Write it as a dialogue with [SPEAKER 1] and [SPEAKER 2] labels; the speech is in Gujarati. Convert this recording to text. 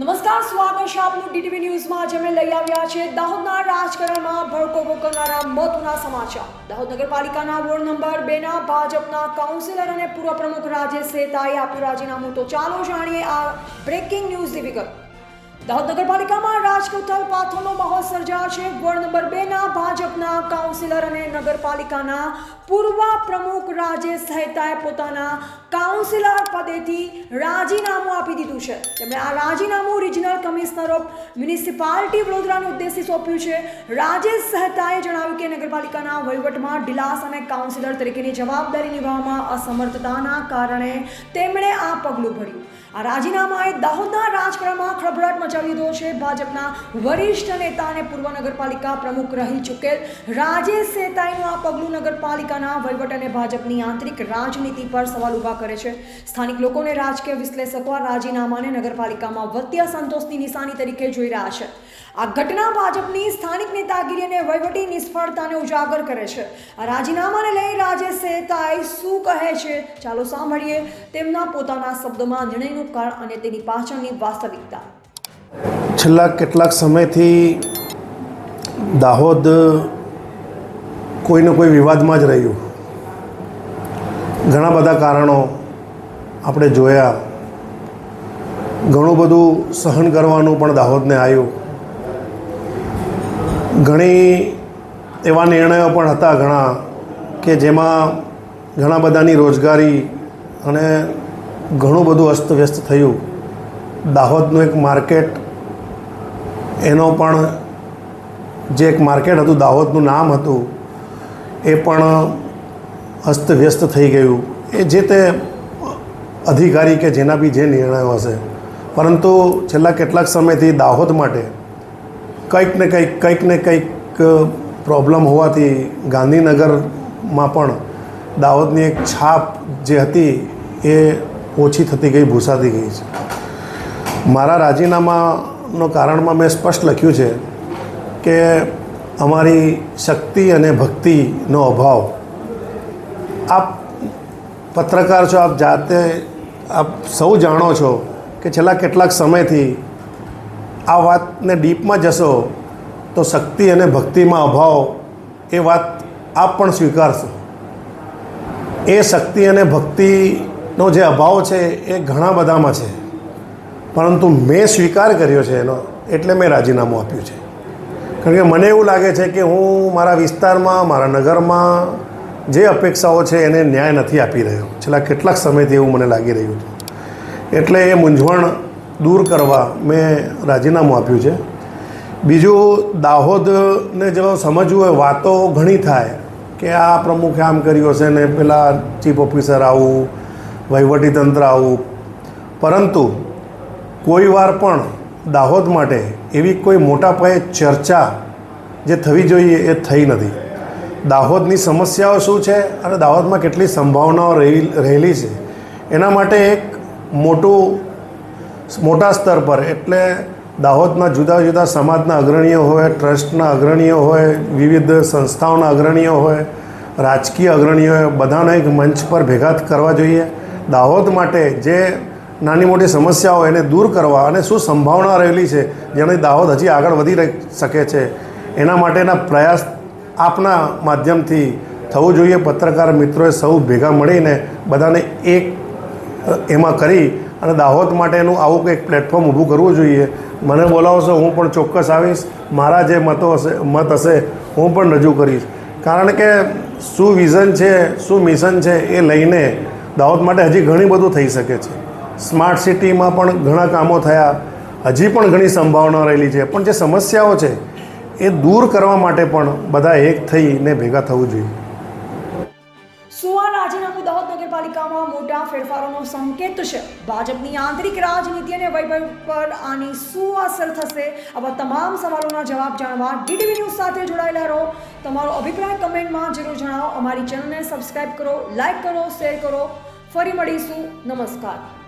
[SPEAKER 1] નમસ્કાર, સ્વાગત છે આપનું ડીટીવી ન્યૂઝમાં. આજે અમે લઈ આવ્યા છે દાહોદના રાજકારણમાં ભડકો કરનારા મહત્વના સમાચાર. દાહોદ નગરપાલિકાના વોર્ડ નંબર બે ના ભાજપના કાઉન્સિલર અને પૂર્વ પ્રમુખ રાજેશ સેતાએ આપ્યું રાજીનામું. તો ચાલો જાણીએ આ બ્રેકિંગ ન્યૂઝની વિગત દાહોદ નગરપાલિકામાં રાજકોટલ પાથોનો માહોલ સર્જાયો છે. વોર્ડ નંબર બે ના ભાજપના કાઉન્સિલર અને નગરપાલિકાના પૂર્વ પ્રમુખ રાજેશ સહેતાએ પોતાના કાઉન્સિલર પદેથી રાજીનામું આપી દીધું છે. તેમણે આ રાજીનામું રિજનલ કમિશનર ઓફ મ્યુનિસિપાલિટી વડોદરાને ઉદ્દેશી સોંપ્યું છે. રાજેશ સહેતાએ જણાવ્યું કે નગરપાલિકાના વહીવટમાં ઢીલાસ અને કાઉન્સિલર તરીકેની જવાબદારી નિભાવવામાં અસમર્થતાના કારણે તેમણે આ પગલું ભર્યું. આ રાજીનામાએ દાહોદના રાજકારણમાં ખળભળાટ મચાવી દીધો છે. ભાજપના વરિષ્ઠ નેતા અને પૂર્વ નગરપાલિકા પ્રમુખ રહી ચૂકેલ. રાજેશ સેતાઈનું આ પગલું નગરપાલિકાના વહીવટ અને ભાજપની આંતરિક રાજનીતિ પર સવાલ ઊભા કરે છે. સ્થાનિક લોકોને રાજકીય વિશ્લેષકો આ રાજીનામાને નગરપાલિકામાં વધતી અસંતોષની નિશાની તરીકે જોઈ રહ્યા છે. આ ઘટના ભાજપની સ્થાનિક નેતાગીરી અને વહીવટી નિષ્ફળતાને ઉજાગર કરે છે. આ રાજીનામાને લઈ રાજેશ સેતાઈ શું કહે છે? ચાલો સાંભળીએ તેમના પોતાના શબ્દોમાં નિર્ણયનું કારણ અને તેની પાછળની વાસ્તવિકતા.
[SPEAKER 2] છેલ્લા કેટલાક સમયથી દાહોદ કોઈને કોઈ વિવાદમાં જ રહ્યું. ઘણા બધા કારણો આપણે જોયા. ઘણું બધું સહન કરવાનું પણ દાહોદને આવ્યું. ઘણી એવા નિર્ણયો પણ હતા ઘણા કે જેમાં ઘણા બધાની રોજગારી અને ઘણું બધું અસ્તવ્યસ્ત થયું. દાહોદનું એક માર્કેટ એનો પણ જે એક માર્કેટ હતું, દાહોદનું નામ હતું, એ પણ અસ્તવ્યસ્ત થઈ ગયું. એ જે તે અધિકારી કે જેના બી જે નિર્ણયો હશે. પરંતુ છેલ્લા કેટલાક સમયથી દાહોદ માટે કંઈક ને કંઈક કંઈક ને કંઈક પ્રોબ્લેમ હોવાથી ગાંધીનગરમાં પણ દાહોદની એક છાપ જે હતી, એ ઓછી થતી ગઈ, ભૂસાતી ગઈ છે. મારા રાજીનામાનો કારણમાં મેં સ્પષ્ટ લખ્યું છે કે અમારી શક્તિ અને ભક્તિનો અભાવ. આપ પત્રકાર છો, આપ જાતે, આપ સૌ જાણો છો કે છેલ્લા કેટલાક સમયથી આ વાતને ડીપમાં જશો તો શક્તિ અને ભક્તિમાં અભાવ એ વાત આપ પણ સ્વીકારશો. એ શક્તિ અને ભક્તિનો જે અભાવ છે એ ઘણા બધામાં છે. પરંતુ મેં સ્વીકાર કર્યો છે એનો, એટલે મેં રાજીનામું આપ્યું છે. કારણ કે મને એવું લાગે છે કે હું મારા વિસ્તારમાં, મારા નગરમાં જે અપેક્ષાઓ છે એને ન્યાય નથી આપી રહ્યો. છેલ્લા કેટલાક સમયથી એવું મને લાગી રહ્યું છે. એટલે એ મૂંઝવણ દૂર કરવા મેં રાજીનામું આપ્યું છે. બીજું, દાહોદને જો સમજવું હોય, વાતો ઘણી થાય કે આ પ્રમુખે આમ કર્યું હશે ને પેલા ચીફ ઓફિસર આવું, વહીવટીતંત્ર આવું. પરંતુ કોઈ વાર પણ દાહોદ માટે એવી કોઈ મોટા પાયે ચર્ચા જે થવી જોઈએ એ થઈ નથી. દાહોદની સમસ્યાઓ શું છે અને દાહોદમાં કેટલી સંભાવનાઓ રહી રહેલી છે? એના માટે એક મોટું, મોટા સ્તર પર, એટલે દાહોદના જુદા જુદા સમાજના અગ્રણીઓ હોય, ટ્રસ્ટના અગ્રણીઓ હોય, વિવિધ સંસ્થાઓના અગ્રણીઓ હોય, રાજકીય અગ્રણીઓ હોય, બધાને એક મંચ પર ભેગા કરવા જોઈએ. દાહોદ માટે જે નાની મોટી સમસ્યાઓ એને દૂર કરવા અને શું સંભાવના રહેલી છે, જેને દાહોદ હજી આગળ વધી શકે છે. એના માટેના પ્રયાસ આપના માધ્યમથી થવું જોઈએ. પત્રકાર મિત્રોએ સૌ ભેગા મળીને બધાને એક, એમાં કરી અને દાહોદ માટેનું આવું કંઈક પ્લેટફોર્મ ઊભું કરવું જોઈએ. મને બોલાવશો, હું પણ ચોક્કસ આવીશ. મારા જે મતો હશે, મત હશે, હું પણ રજૂ કરીશ. કારણ કે શું વિઝન છે, શું મિશન છે, એ લઈને દાહોદ માટે હજી ઘણી બધું થઈ શકે છે. સ્માર્ટ સિટીમાં પણ ઘણા કામો થયા. હજી પણ ઘણી સંભાવના રહેલી છે. પણ જે સમસ્યાઓ છે, એ દૂર કરવા માટે પણ બધા એક થઈને ભેગા થવું જોઈએ.
[SPEAKER 1] આ રાજીનામું દાહોદ નગરપાલિકામાં મોટા ફેરફારોનો સંકેત છે? ભાજપની આંતરિક રાજનીતિ અને વૈભવ પર આની શું અસર થશે? આવા તમામ સવાલોના જવાબ જાણવા ડીટીવી ન્યૂઝ સાથે જોડાયેલા રહો. તમારો અભિપ્રાય કમેન્ટમાં જરૂર જણાવો. અમારી ચેનલને સબસ્ક્રાઇબ કરો, લાઇક કરો, શેર કરો. ફરી મળીશું. નમસ્કાર.